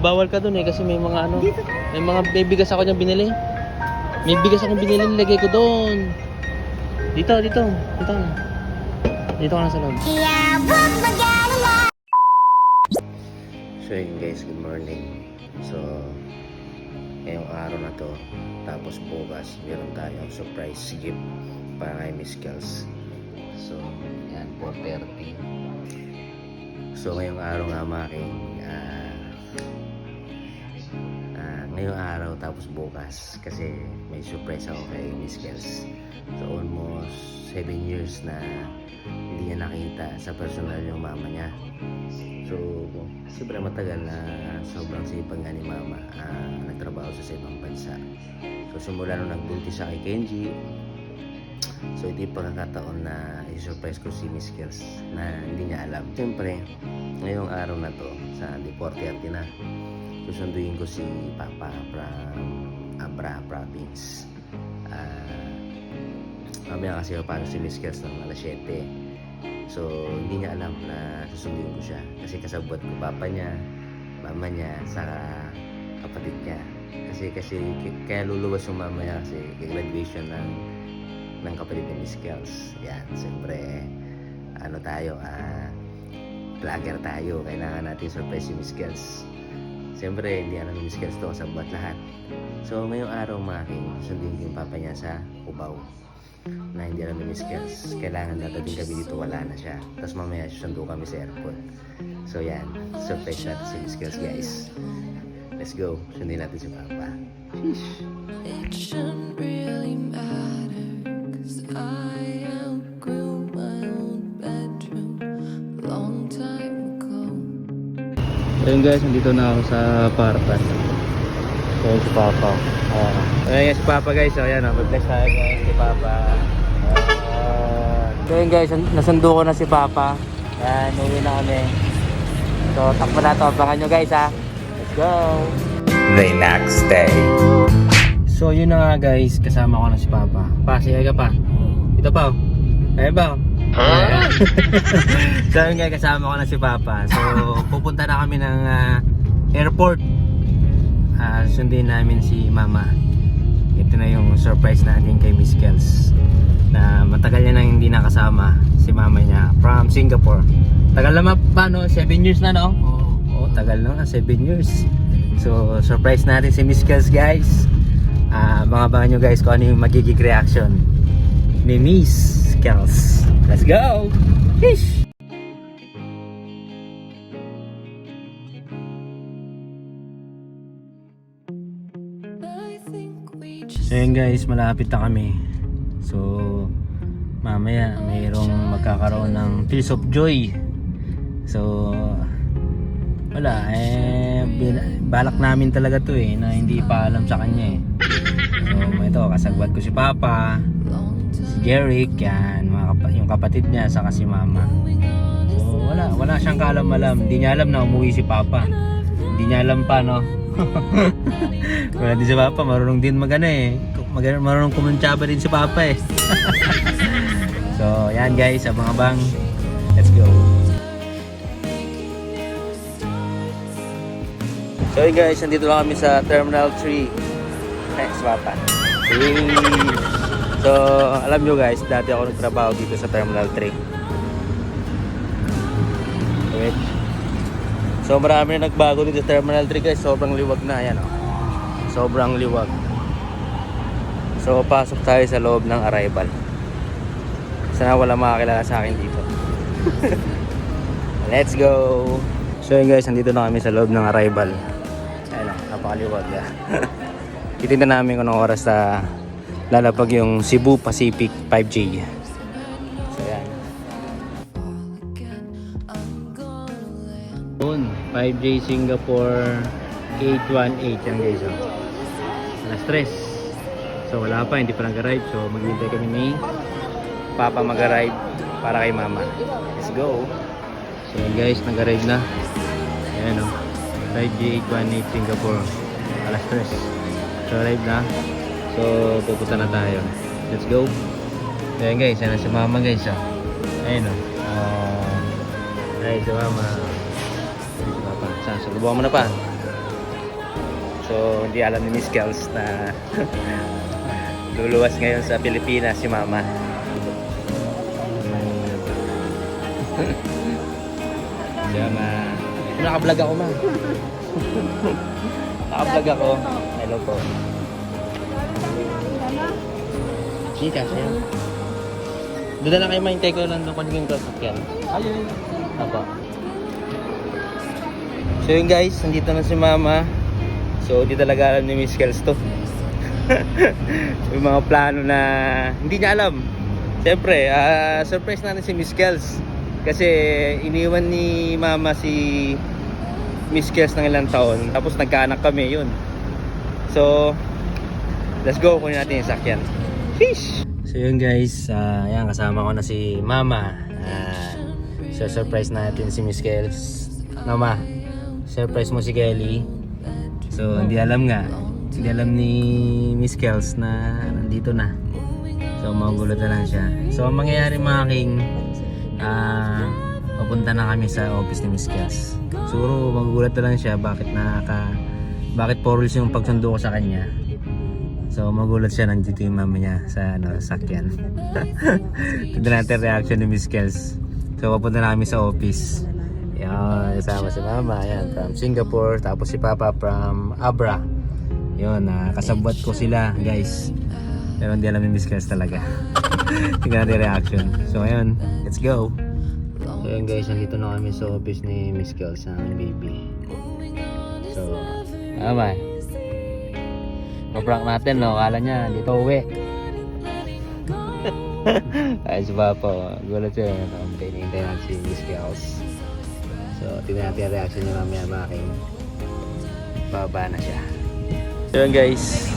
Bawal ka dun eh kasi may mga ano, may mga may bigas ako niyang binili. May bigas akong binili, nilagay ko doon. Dito, dito, dito. Dito ka na sa loob. So yun guys, good morning. So, ngayong araw na to, tapos bukas, meron tayong surprise gift para kay Miss Kels. So, yan, 4.30. So, ngayong araw nga making, ah, ah, ngayong araw tapos bukas, kasi may surprise ako kay Miss Kels. So, almost 7 years na hindi niya nakita sa personal yung mama niya. So, sobrang matagal na sobrang sipag nga ni Mama ah, nagtrabaho sa ibang bansa. So, simula nung nagbuntis siya kay Kenji, so ito yung pagkakataon na i-surprise ko si Miss Kels na hindi niya alam. Siyempre, ngayong araw na to, sa di 4.30 na, susunduin ko si Papa from Abra Province. Ah, mamaya kasi papasok si Miss Kels ng alas 7. So, hindi niya alam na susundin ko siya. Kasi kasabot ko papa niya, mama niya, saka kapatid niya. Kasi kasi kaya luluwas yung mama kasi graduation ng ng kapatid ni Miss Kels. Yan, siyempre, ano tayo, ah, vlogger tayo. Kailangan natin surprise si Miss Kels. Siyempre, hindi alam ni Miss Kels to kasabot lahat. So, ngayong araw mga king, sundin ko papa niya sa Cubao na hindi alam ni Miss Kels. Kailangan dadating kami dito, wala na siya. Tapos mamaya susundo kami sa airport. So yan, surprise natin si Miss Kels guys. Let's go, sundin natin si Papa. It shouldn't really matter, cause I Ayun guys, nandito na ako sa Parpan. So, si Papa. Uh, ayun si Papa guys. So, ayan, oh, mag-bless tayo guys si Papa. Uh, so, yun guys, nasundo ko na si Papa. Ayan, uwi na kami. So, takbo na to. Abangan nyo guys ha. Let's go! the next day. So, yun na nga guys. Kasama ko na si Papa. Pa, sige ka pa. Ito pa. oh. Ayun ba? Huh? so, yun nga, kasama ko na si Papa. So, pupunta na kami ng ah, airport. Ah, sundin namin si Mama. Ito na yung surprise natin kay Miss Kels. Na matagal niya nang hindi nakasama si Mama niya from Singapore. Tagal naman pa, no? 7 years na, no? Oo, oh, tagal na, 7 years. So, surprise natin si Miss Kels, guys. Ah, mga abangan nyo guys kung ano yung magiging reaction ni Miss Kels. Let's go! Just So yun guys, malapit na kami. So, mamaya mayroong magkakaroon ng Tears of Joy. So, wala eh, balak namin talaga to eh, na hindi pa alam sa kanya eh. So, ito, kasagwat ko si Papa, si Jeric, yan, mga kapa- yung kapatid niya, saka si Mama. So, wala, wala siyang kaalam-alam. Hindi niya alam na umuwi si Papa. Hindi niya alam pa, no? wala din si Papa, marunong din magana eh. Mag marunong kumuntsaba din si Papa eh. so, yan guys, abang-abang. Let's go. So guys, nandito lang kami sa Terminal 3. Eh, si Papa. Hey. So, alam nyo guys, dati ako nagtrabaho dito sa Terminal 3. Wait. So marami na nagbago dito sa Terminal 3 guys. Sobrang liwag na. Ayan oh. Sobrang liwag. So pasok tayo sa loob ng arrival. Sana wala makakilala sa akin dito. Let's go! So yun guys, nandito na kami sa loob ng arrival. Ayan oh, napakaliwag na. Titignan namin kung oras na lalapag yung Cebu Pacific 5G. So yan. Yun, 5J Singapore 818 yan guys. Oh. Alas 3. So wala pa, hindi pa nag-arrive. So maghihintay kami ni Papa mag-arrive para kay Mama. Let's go! So guys, nag-arrive na. Ayan o. 5J 818 Singapore. Alas 3. So arrive na. So pupunta na tayo. Let's go! So yun guys, yan na si Mama guys. Oh. Ayun o. Uh, ay, si Mama. Ay, si Papa. Sa mo na pa. So, hindi alam ni Miss Kels na luluwas ngayon sa Pilipinas si Mama. Siya ma... Naka-vlog ako ma. Naka-vlog ako. Hello po. Chika, siya. Doon na kayo mahintay ko lang doon kung yung sasakyan. Ayun. Apa. So yun guys, nandito na si Mama. So di talaga alam ni Miss Kels to. yung mga plano na hindi niya alam. Siyempre, ah, surprise natin si Miss Kels. Kasi iniwan ni Mama si Miss Kels ng ilang taon. Tapos nagkaanak kami, yun. So, let's go. Kunin natin yung sakyan. Fish! So yun guys, ah, yan kasama ko na si Mama. So surprise natin si Miss Kels. Mama, surprise mo si Kelly. So hindi alam nga, hindi alam ni Miss Kels na nandito na. So magugulat na lang siya. So ang mangyayari mga king, ah, papunta na kami sa office ni Miss Kels. Siguro magugulat na lang siya bakit nakaka, bakit porals yung pagsundo ko sa kanya. So magulat siya nandito yung mama niya sa ano, sakyan. Tignan natin reaction ni Miss Kels. So papunta na kami sa office. Yan, kasama si mama, yan, from Singapore, tapos si papa from Abra. Yun, uh, kasabot ko sila, guys. Pero hindi alam ni Miss Kels talaga. Tingnan natin reaction. So ayun, let's go. So yun guys, nandito na kami sa office ni Miss Kels, ang baby. So, mama, Maprank natin, no? Akala niya, dito uwi. Ay, si Papa, gulat siya. Um, Tinintay natin si Miss Kels. So, tingnan natin ang reaction niya mamaya making baba na siya. So yun guys,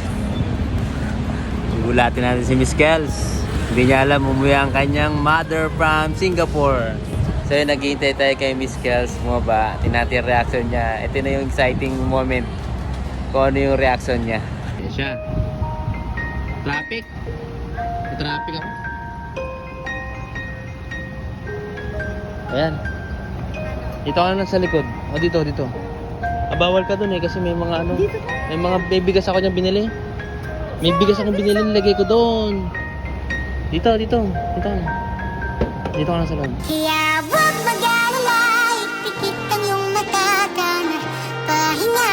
gulatin natin si Miss Kels. Hindi niya alam, umuwi ang kanyang mother from Singapore. So yun, naghihintay tayo kay Miss Kels bumaba. Tingnan natin ang reaction niya. Ito na yung exciting moment kung ano yung reaction niya. Yan siya. Traffic. Traffic ako. Ayan. Dito ka na sa likod. O dito, dito. Ah, bawal ka dun eh kasi may mga ano. May mga may bigas ako niyang binili. May bigas akong binili nilagay ko doon. Dito, dito. Dito ka na. Dito ka na sa loob. Kaya huwag mag-alala, ipikit ang iyong mata ka na Pahinga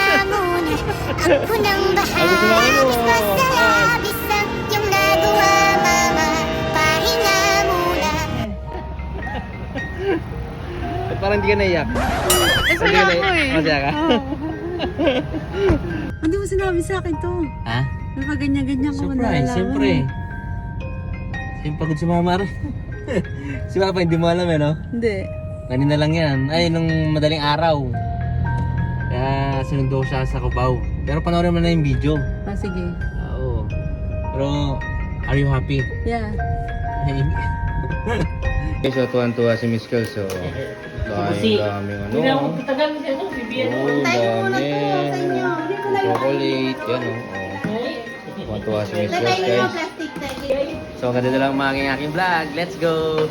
ako nang bahala mo. Masalabis ang iyong nagawa, mama Pahinga muna Ba't parang hindi ka naiyak? Masaya ako eh. Masaya ka? Hindi mo sinabi sa akin to. ha? Nakaganyan-ganyan ko Surprise, siyempre. Siyempre pagod si mama rin. si Papa hindi mo alam eh no? Hindi. Kanina lang yan. Ay, nung madaling araw. Kaya sinundo ko siya sa Cubao. Pero panoorin mo na yung video. Ah, sige. Oo. Pero, are you happy? Yeah. Okay, so tuwan-tuwa si Miss Kel. So, dahil daming ano. Hindi na ako patagal siya ito. Bibigyan Oo, dami. Chocolate. Yan o. Oh. Tuwan-tuwa si Miss Kel, guys. So, ganito lang mga aking aking vlog. Let's go!